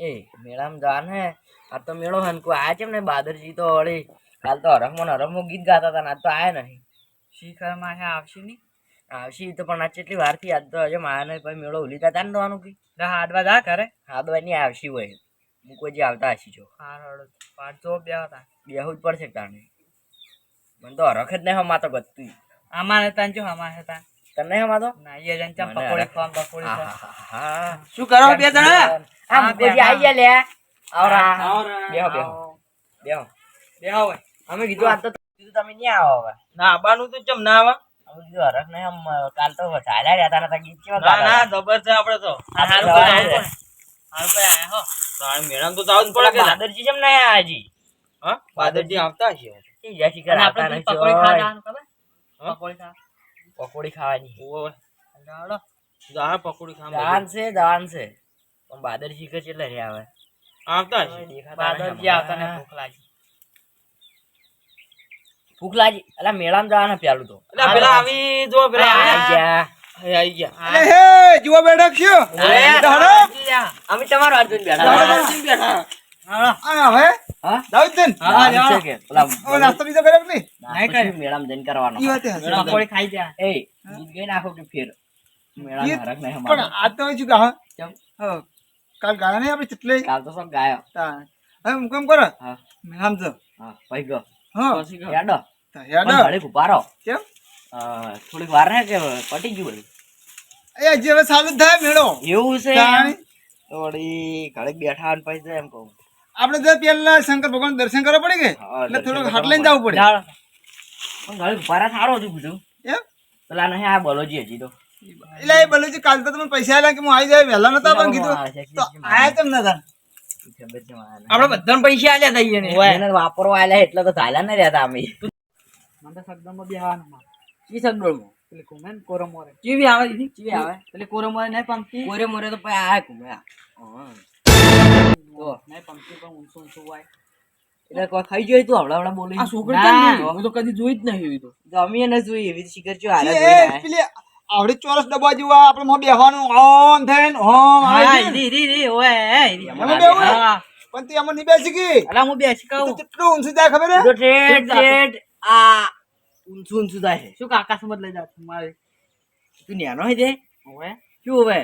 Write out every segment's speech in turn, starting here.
એ મેળામાં જવાનું હે? આ તો મેળો હનકો આયા છે ને બાદરજી તો વળી કાલ તો હરખમાં ને હરખમાં ગીત ગાતા હતા ને આજ તો આયા નહીં. શિખર હે આવશે નહીં? આવશે તો પણ આ કેટલી વારથી આજ તો હજે માયા નહીં પછી મેળો ઉલી તા ને જવાનું કી હાડવા જા કરે હા તો એની આવશી હોય. જે આવતા હશી જો. પાટ બે હતા. બેહું જ પડશે તાણે મને તો હરખ જ નહીં હમા તો ગતું અમારે તાન જો અમારે તાન તને હમા તો ના એ જન ચમ પકોડી હરખ. પકોડી હા શું કરો બે જણા? આ હા, આઈ ગયા લે. આવરા. આવરા. બેહો બેહો. બેહો. બેહો હવે. અમે કીધું આ તો કીધું તમે નહીં આવો હવે. ના આબાનું તો ચમ ના આવા? અમે કીધું હરખ નહીં આમ કાલ તો ચાલ્યા રહ્યા હતા ગીત ના ના જબર છે તો. હારું. હારું હો. તો આ મેળામાં તો જવું પડે કે ના? બાદરજી કેમ આયા હજી? હા? બાદરજી આવતા હશે. ઈ આપણે પકોડી જોય. ખબર? પકોડી ખાવા. પકોડી ખાવાની ઓવે. પકોડી ખાવા દાન છે દાન છે. પણ બાદર શીખે છે એટલે રે આવે. આવતા બાદરજી આવતા ને ભૂખ લાગી. ભૂખ લાગી. અલા મેળામાં જવાના પેલું તો. પેલા આવી જો પેલા આવી ગયા. એ આઈ ગયા. અરે હે જુઓ બેઠક છો અમે તમારો અર્જુન બેઠા. અર્જુન હતા. આ હવે? હા? હા, દાન કે પેલા નાસ્તો બીજો કર્યો કે નહીં? નાસ્તો મેળામાં જઈને કરવાનો. ઈ વાતે હશે. પકોડી ખાઈ જા એ ગીત ગાઈ નાખો કે ફેર. મેળામાં ગીત? નહીં પણ અમારો. તો શું કહા કેમ? હા કાલ ગાયા નહીં આપણે ચટલે? કાલ તો સબ ગાયો. હવે હું કેમ કરો? હા. હા ભાઈ ગયો. હા. તો પણ હેડો કેમ? થોડીક વાર ને કે પટી ગયું બધું? એ હજી હવે ચાલુ થાય મેળો. એવું છે થોડી તો બેઠા પછી એમ કહું. આપણે તો પેલા શંકર ભગવાન દર્શન કરવા પડે કે? એટલે થોડો થોડુંક હાટ લઈને જવું પડે. પણ સારો હતું કીધું એમ? પેલા નહીં આ બોલોજી હજી તો. એટલે એ બલુજી કાલ તો તમે પૈસા આલ્યા કે હું આવી જાય વહેલા નતા પણ કીધું. તો આયા કેમ નતા? આપણે બધા પૈસા આલ્યા ને. એને વાપરવા આલ્યા એટલે તો ચાલ્યા ને રહેતા અમે. મને તો સગદમમાં બેહવાનું કી સગડોળમાં પેલી કોમેન કોરમોરે. કેવી આવે ચીવી કેવી આવે? પેલી કોરમોરે નહીં પણ કોરે મોરે તો પછી આ કુમે એટલે ખાઈ જોઈ તું હવડા હવડા બોલી. આ છોકરી ના, કેમ નહીં? હું તો કદી જોઈ જ નહીં એવી તો. જમી એને જોઈ એવી શિખર ચો હાલે એ જોઈને આયા. પેલી આવડે ચોરસ ડબ્બા જેવા આપણે મોં બેહવાનું. ઓમ થઈને ઓમ આવે હા છે. ઈરી ઈરી ઈરી ઓય એ ઈરી મને બેવું હે? હા પણ તે અમને બેસી ગઈ. અલા હું બેસી કહું કેટલું ઊંચું જાય ખબર હે? ઠેઠ ઠેઠ આ ઊંચું ઊંચું થાય શું કાકાશમાં જ લઈ જાવ છું મારે? તું નેનો ઓય. શું હવે?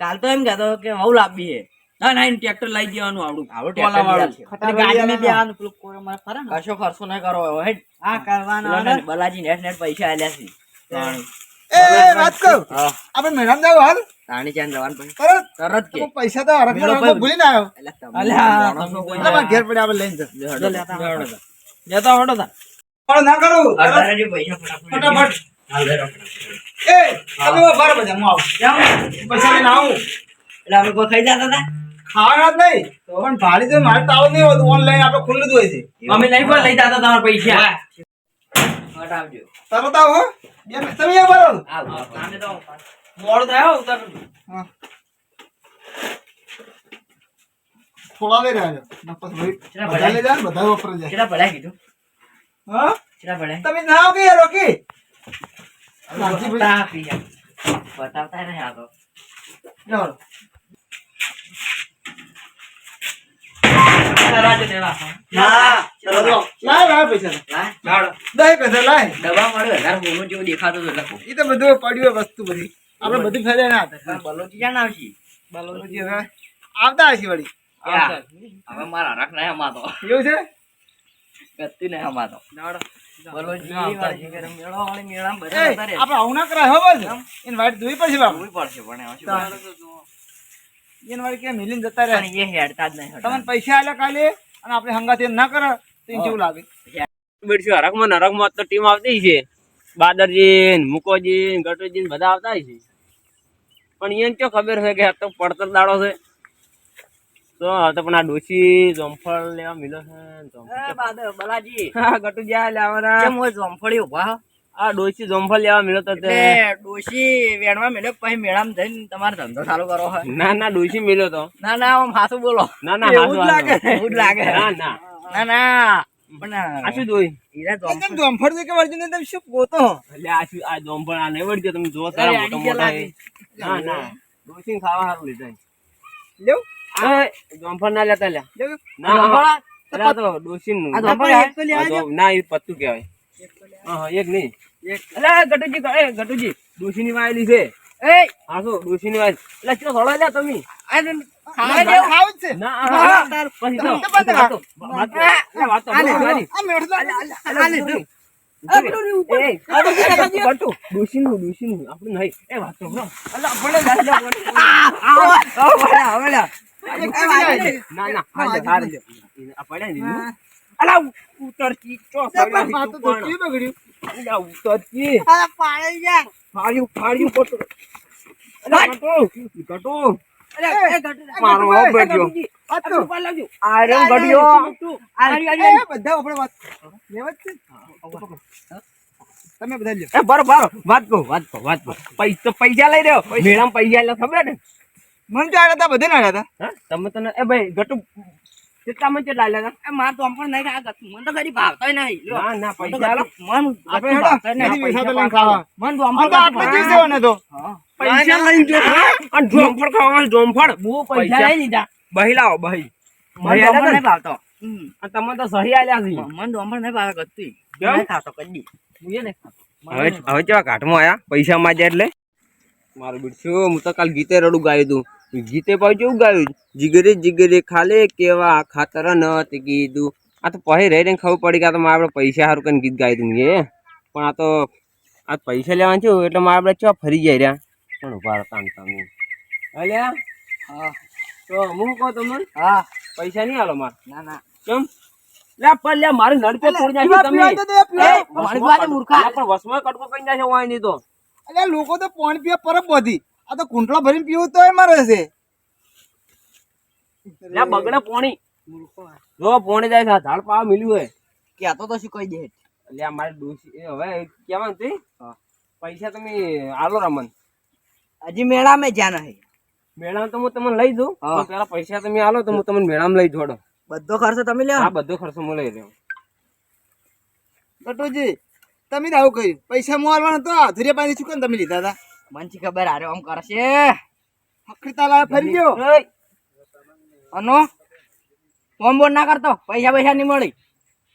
કાલ તો એમ કહેતો કે વહુ લાવવી છે ના ના ટ્રેક્ટર લઈ જવાનું આવડું. ટોલા વાળું. ને? કશો ખર્ચો ના કરો હવે આ હા કરવાનો બલાજી નેટ નેટ પૈસા આલ્યા છે. એ વાત કહું આપણે મેડમ જાવ હાલ? તાણી ચાંદ જવાનું પછી. તરત? તરત કે. પૈસા તો હરખ મેળો ભૂલી ના આવ્યો. અલ્યા, માણસો તમે કોઈ એટલે ના. મારા ઘેર પડે આપણે લઈને જાઓ. લેતા લ્યો, આવડો. હેડો. લેતા આવડો તા પણ ના કરું. તરત અઢારે જે પૈસા ફટાફટ ફટાફટ. હાલ લેરો. એ તમે ઊભા હું આવું. પૈસા લઈને આવું. એટલે અમે કોઈ ખાઈ જતા હતા? ખાવાના જ નહીં. પણ ભાડી તો મારે તો નહીં હોતું. ઓનલાઈન આપણે ખુલ્લું જ હોય છે. અમે નહીં પણ લઈ જતા તમારા પૈસા. હટ તરત આવો બે તમે અહીંયા ઊભા રહો. આવ, આવ, આવ. મોડું થાય હો ઉતાર હા. થોડા લઈ રહ્યા છો. ના, પછી ભાઈ કેટલા બધા લઈ જાય બધા વપરાઈ જાય. કેટલા પડ્યા કીધું? હા? કેટલા પડ્યા તમે ના આવો કે રોકી. બતાવતા તો. ચલો, આવતા હશે વળી? હવે મારા હરખ નહીં હમાતો. એવું છે? બલોચી ના, બધા જતા આવું ના કરાય હવે ઇન્વાઇટ જોવી પડશે બાપુ. પડશે પણ હવે શું તાણ. કરવાનું? એને વાળી ક્યાં મિલીને જતા રહે? પણ એ હેડતા જ નહીં તમને પૈસા આલ્યા કાલે અને આપણે હંગાથી એમ ના કરે તો એને કેવું લાગે? બેડશું હરકમાં ને તો ટીમ આવતી છે. બાદરજી મુકોજી ગટુજી બધા આવતા છે. પણ એને ક્યાં ખબર છે કે આ તો પડતર દાડો છે? તો હવે તો પણ આ ડોસી જોમફળ લેવા મિલો છે બલાજી. હા ગટુજી આ લેવાના કેમ હોય જોમફળી ઊભા હો? આ ડોસી જોમફળ લેવા મળ્યો તો ડોશી વેણવા મળ્યો પછી મેળામાં જઈને તમારે ધંધો ચાલુ કરો ના ના ડોસી મળ્યો તો. ના ના આમ હાથું બોલો. ના ના એવું જ લાગે. એવું જ લાગે. ના ના. ના ના. પણ આ શું જોઈ? હીરા જોમ- એકદમ જોમફળ. કે વર્જિન તમે શું પોતો એટલે આ શું આ જોમફળ આ નહીં વળજો તમે જો મોટા મોટા ના ના. ડોસી ખાવા સારું લીધા. લેવું? જોમફળ ના લેતા લ્યા. ના, આ તો. આ આ આ એ પત્તું કહેવાય. હા, એક નહીં. અલે ગટુજી એ ગટુજી ડોશીની વાયેલી છે. એ હા ડોશીની વાયેલી એટલે ચલો થોડો લ્યા તમે. ખાવા ના, જેવું. છે. ના પછી તો વાતો વાતો વાતો લે, ઉતરતી આ વાત લેવા જ છે ને? તમે બધા લ્યો એ બરો બરો વાત કહું વાત કહું વાત કહું પૈસા પૈસા લઈ રહ્યો મેળામાં પૈસા લે ખબર ને મને તો બધા બધે ના હતા તમે તને એ ભાઈ ગટુ કેટલા માં કેટલા એ માર તો આમ પણ નહીં ખાવા ગતું. મને તો કદી ભાવતો નહીં. ના ના પૈસા મન આપણે હેડો, નહીં. પૈસા તો લઈને ખાવા. મન તો આમ તો આપણે જ તો પૈસા લઈને જો અને જોમફળ ખાવાનું જોમફળ બહુ પૈસા લઈ લીધા. બહી લાવો બહી મને તો ને? નહીં ભાવતો. અને તમે તો સહી આલ્યા છે મન તો આમ પણ નહીં ભાવે ગતું. નહીં ખાતો કદી. ખાતો. મને હવે હવે કેવા કાઠમાં આયા પૈસા માં જાય એટલે મારું બીડશું હું તો કાલ ગીતે રડું ગાયું તું ગીતે પાછું કેવું ગાયું. જીગરે જીગરે ખાલે કેવા ખાતર નથી કીધું. આ તો પછી રહી રહીને ખબર પડી કે આ તો મારે આપણે પૈસા સારું કરીને ગીત ગાયું તું એ પણ આ તો આ પૈસા લેવાનું છું એટલે મારે આપણે ચો ફરી જાય રહ્યા. પણ ઊભા રહો તમે અલ્યા? હા. તો હું કહું તમને? હા. પૈસા નહીં આલો મારે. ના, ના. કેમ? લે પણ લે મારે તોડી તમે. મારી મૂર્ખા. પણ વસમાં કટકો કરી જાય હોય નહીં તો. અલ્યા લોકો તો પોણ પીએ પરબ બધી. આ તો કુંટલા ભરીને પીવું તો એમાં છે. લે બગડે પોણી. જો પોણી જાય છે ઝાડ પાવા મિલ્યું હોય. કેતો તો શું કહી દે એટલે આ મારી ડોસી એ હવે કેવાનું તું પૈસા તમે આલો રમન. હજી મેળા મેં જ્યાં નહીં. મેળા તો હું તમને લઈ દઉં. પેલા પૈસા તમે આલો તો હું તમને મેળામાં લઈ જોડો. બધો ખર્ચો તમે લ્યો. હા બધો ખર્ચો હું લઈ લઉં. બટુજી તમે જ આવું કહ્યું. પૈસા હું તો આધુરિયા પાણી શું કેમ તમે લીધા હતા? મને ખબર હારે આમ કરશે ફકરતા ફરી ગયો અનો ફોન બોન ના કરતો પૈસા પૈસા નહીં મળી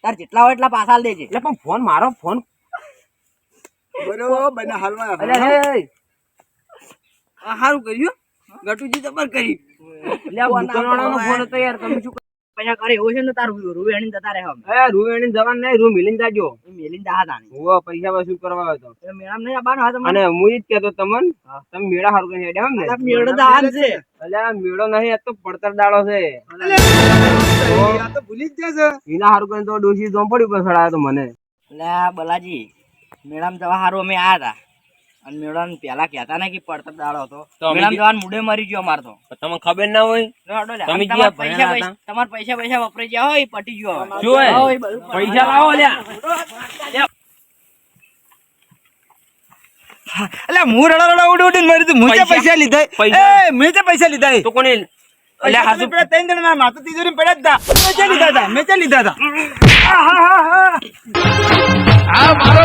તાર જેટલા હોય એટલા પાછા દેજે એટલે પણ ફોન મારો ફોન બરોબર બને હાલમાં એટલે હે, સારું કર્યું ગટુજી જબર કરી એટલે આ ફોન હતો યાર તમે શું પૈસા ઘરે એવું છે ને તારું રૂવેણી જતા રહે એ રૂ એની જવાન નહીં રૂ મિલીને જાજો મેલીને દા તાણી. હું પૈસા વસૂલ કરવા આવ્યો હતો એ મેળામાં નહીં આવવાનું હોય તો અને હું જ કહેતો તમને તમે મેળા હારું કરીને હેડ્યા એમ ને? મેળો દાન છે. એટલે આ મેળો નહીં આ તો પડતર દાડો છે. આ તો ભૂલી જ જશે. એના હારું કરીને તો ડોસી જોંપડી ઉપર ચડાયો તો મને. એટલે બલાજી મેળામાં જવા સારું અમે આયા હતા અને મેળામાં પેલા કહેતા ને કે પડતર દાડો હતો. મેળામાં જવાનું મૂડે મરી ગયો મારતો તમને ખબર ના હોય? તમે તમારા પૈસા પૈસા- વપરાઈ ગયા હોય પટી ગયો શું પૈસા લાવો લ્યા. અલે હું રડા રડા ઉડી ઉડીને મરી તું મુજે પૈસા? લીધા? એ મેં પૈસા લીધા. તો કોને અલે હાસુ પેલા ત્રણ જણા માથે તિજોરી પડ્યા જ હતા. મેં લીધા હતા મેં જે લીધા હતા. આ મારો